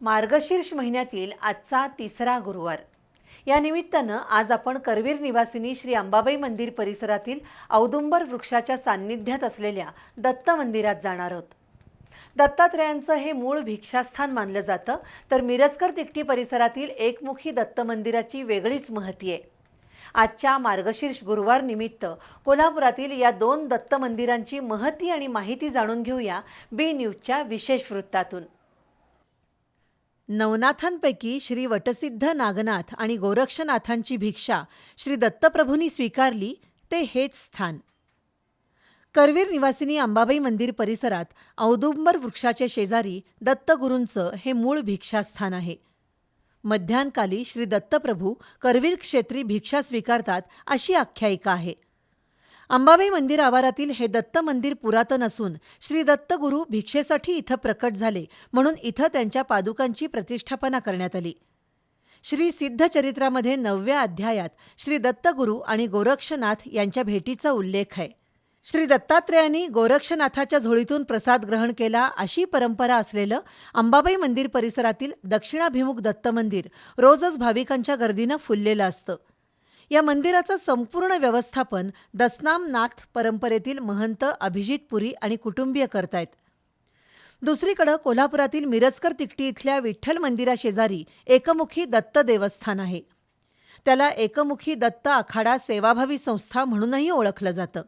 मार्गशीर्ष महिन्यातील आजचा तिसरा गुरुवार. या निमित्तानं आज आपण करवीर निवासिनी श्री अंबाबाई मंदिर परिसरातील औदुंबर वृक्षाच्या सान्निध्यात असलेल्या दत्त मंदिरात जाणार आहोत. दत्तात्रयांचं हे मूळ भिक्षास्थान मानलं जातं तर मिरजकर तिकटी परिसरातील एकमुखी दत्त मंदिराची वेगळीच महती आहे. आजच्या मार्गशीर्ष गुरुवार निमित्त कोल्हापुरातील या दोन दत्त मंदिरांची महती आणि माहिती जाणून घेऊया बी न्यूजच्या विशेष वृत्तातून. नवनाथांपैकी श्री वटसिद्ध नागनाथ आणि गोरक्षनाथांची भिक्षा श्री दत्तप्रभूंनी स्वीकारली ते हेच स्थान. करवीर निवासिनी अंबाबाई मंदिर परिसरात औदुंबर वृक्षाच्या शेजारी दत्तगुरूंचं हे मूळ भिक्षास्थान आहे. मध्यानकाली श्री दत्तप्रभू करवीर क्षेत्री भिक्षा स्वीकारतात अशी आख्यायिका आहे. अंबाबाई मंदिर आवारातील हे दत्त मंदिर पुरातन असून श्री दत्तगुरू भिक्षेसाठी इथं प्रकट झाले म्हणून इथं त्यांच्या पादुकांची प्रतिष्ठापना करण्यात आली. श्री सिद्ध चरित्रामध्ये नवव्या अध्यायात श्री दत्तगुरु आणि गोरक्षनाथ यांच्या भेटीचा उल्लेख आहे. श्री दत्तात्रेयांनी गोरक्षनाथाच्या झोळीतून प्रसाद ग्रहण केला अशी परंपरा असलेलं अंबाबाई मंदिर परिसरातील दक्षिणाभिमुख दत्त मंदिर रोजच भाविकांच्या गर्दीनं फुललेलं असतं. या मंदिराचं संपूर्ण व्यवस्थापन दसनामनाथ परंपरेतील महंत अभिजित पुरी आणि कुटुंबीय करतायत. दुसरीकडं कोल्हापुरातील मिरजकर तिकटी इथल्या विठ्ठल मंदिराशेजारी एकमुखी दत्त देवस्थान आहे. त्याला एकमुखी दत्त आखाडा सेवाभावी संस्था म्हणूनही ओळखलं जातं.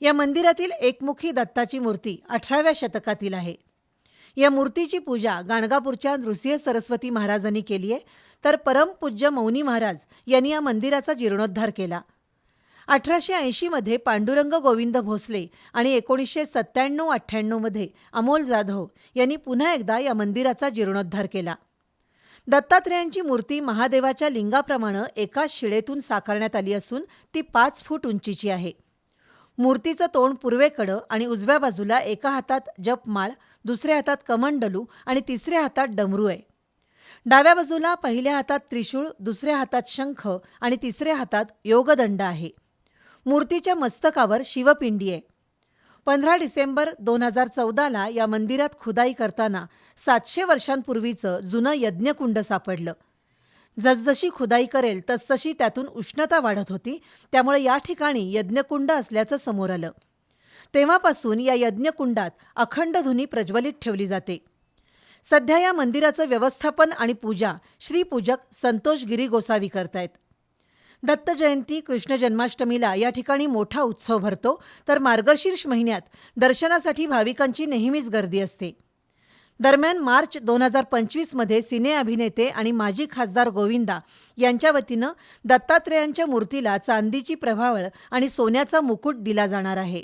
या मंदिरातील एकमुखी दत्ताची मूर्ती अठराव्या शतकातील आहे. या मूर्तीची पूजा गाणगापूरच्या नृसिंह सरस्वती महाराजांनी केली आहे. तर परमपूज्य मौनी महाराज यांनी या मंदिराचा जीर्णोद्धार केला. अठराशे ऐंशीमध्ये पांडुरंग गोविंद भोसले आणि एकोणीसशे सत्त्याण्णव अठ्ठ्याण्णवमध्ये अमोल जाधव यांनी पुन्हा एकदा या मंदिराचा जीर्णोद्धार केला. दत्तात्रेयांची मूर्ती महादेवाच्या लिंगाप्रमाणे एका शिळेतून साकारण्यात आली असून ती पाच फूट उंचीची आहे. मूर्तीचं तोंड पूर्वेकडं आणि उजव्या बाजूला एका हातात जपमाळ दुसऱ्या हातात कमंडलू आणि तिसऱ्या हातात डमरू आहे डाव्या बाजूला पहिल्या हातात त्रिशूळ दुसऱ्या हातात शंख आणि तिसऱ्या हातात योगदंड आहे. मूर्तीच्या मस्तकावर शिवपिंडी आहे. पंधरा डिसेंबर दोन हजार चौदाला या मंदिरात खुदाई करताना सातशे वर्षांपूर्वीचं जुनं यज्ञकुंड सापडलं. जसजशी खुदाई करेल तसतशी त्यातून उष्णता वाढत होती. त्यामुळे या ठिकाणी यज्ञकुंड असल्याचं समोर आलं. तेव्हापासून या यज्ञकुंडात अखंड धुनी प्रज्वलित ठेवली जाते. सध्या या मंदिराचं व्यवस्थापन आणि पूजा श्रीपूजक संतोष गिरी गोसावी करतायत. दत्त जयंती कृष्ण जन्माष्टमीला या ठिकाणी मोठा उत्सव भरतो. तर मार्गशीर्ष महिन्यात दर्शनासाठी भाविकांची नेहमीच गर्दी असते. दरम्यान मार्च दोन हजार पंचवीसमध्ये सिने अभिनेते आणि माजी खासदार गोविंदा यांच्या वतीनं दत्तात्रेयांच्या मूर्तीला चांदीची प्रभावळ आणि सोन्याचा मुकुट दिला जाणार आहे.